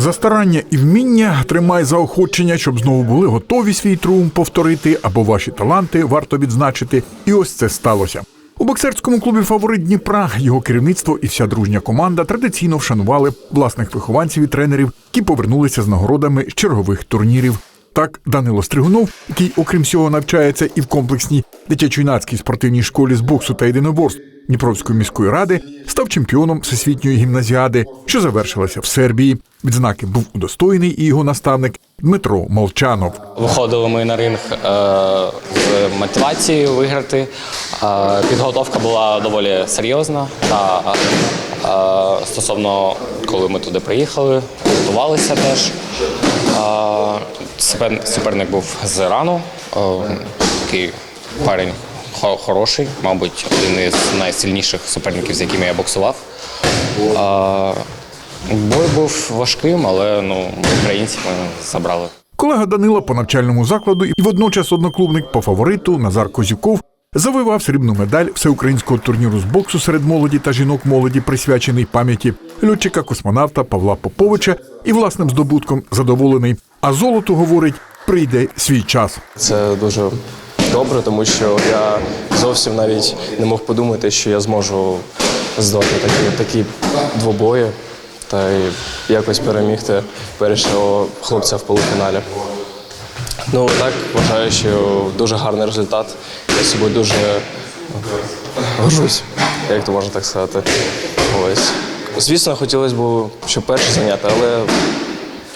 За старання і вміння тримай заохочення, щоб знову були готові свій тріумф повторити, або ваші таланти варто відзначити. І ось це сталося. У боксерському клубі фаворит Дніпра його керівництво і вся дружня команда традиційно вшанували власних вихованців і тренерів, які повернулися з нагородами з чергових турнірів. Так, Данило Стригунов, який, окрім всього, навчається і в комплексній дитячо-юнацькій спортивній школі з боксу та єдиноборств Дніпровської міської ради, став чемпіоном всесвітньої гімназіади, що завершилася в Сербії. Відзнаки був удостоєний і його наставник Дмитро Молчанов. Виходили ми на ринг е, з мотивацією виграти. Е, підготовка була доволі серйозна. Та е, стосовно коли ми туди приїхали, готувалися теж. Е, суперник був з Ірану, е, такий парень хороший, мабуть, один із найсильніших суперників, з якими я боксував. Е, бой був важким, але ну, українці ми забрали. Колега Данила по навчальному закладу і водночас одноклубник по фавориту Назар Козюков завоював срібну медаль всеукраїнського турніру з боксу серед молоді та жінок молоді, присвячений пам'яті льотчика космонавта Павла Поповича і власним здобутком задоволений. А золото говорить, прийде свій час. Це дуже добре, тому що я зовсім навіть не мог подумати, що я зможу здати такі, такі двобої та й якось перемігти першого хлопця в полуфіналі. Ну так вважаю, що дуже гарний результат. Я собою дуже горжусь, як то можна так сказати. Ось. Звісно, хотілося б, щоб перше зайняти, але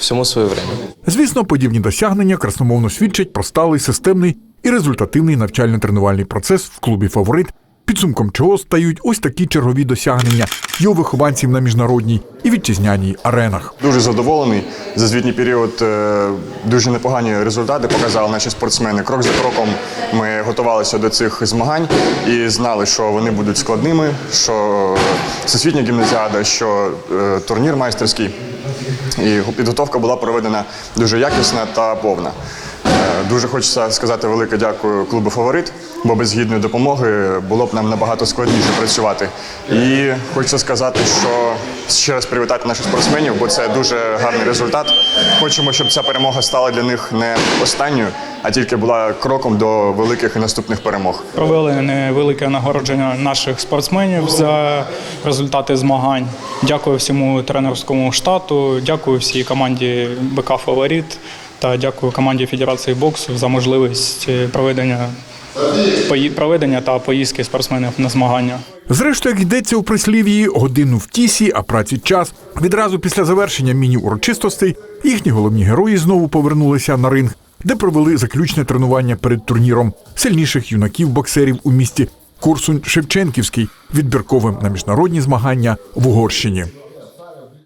всьому своє время. Звісно, подібні досягнення красномовно свідчать про сталий системний і результативний навчально-тренувальний процес в клубі фаворит, підсумком чого стають ось такі чергові досягнення його вихованців на міжнародній і вітчизняній аренах. Дуже задоволений. За звітній період е, дуже непогані результати показали наші спортсмени. Крок за кроком ми готувалися до цих змагань і знали, що вони будуть складними, що всесвітня гімназіада, що е, турнір майстерський. І підготовка була проведена дуже якісна та повна. Е, Дуже хочеться сказати велике дякую клубу Фаворит, бо без гідної допомоги було б нам набагато складніше працювати. І хочеться сказати, що ще раз привітати наших спортсменів, бо це дуже гарний результат. Хочемо, щоб ця перемога стала для них не останньою, а тільки була кроком до великих і наступних перемог. Провели невелике нагородження наших спортсменів за результати змагань. Дякую всьому тренерському штату, дякую всій команді БК Фаворит та дякую команді Федерації боксу за можливість е, проведення, проведення та поїздки спортсменів на змагання. Зрештою, як йдеться у прислів'ї, годину в тісі, а праці час. Відразу після завершення міні-урочистостей їхні головні герої знову повернулися на ринг, де провели заключне тренування перед турніром сильніших юнаків-боксерів у місті Курсунь Шевченківський, відбірковим на міжнародні змагання в Угорщині.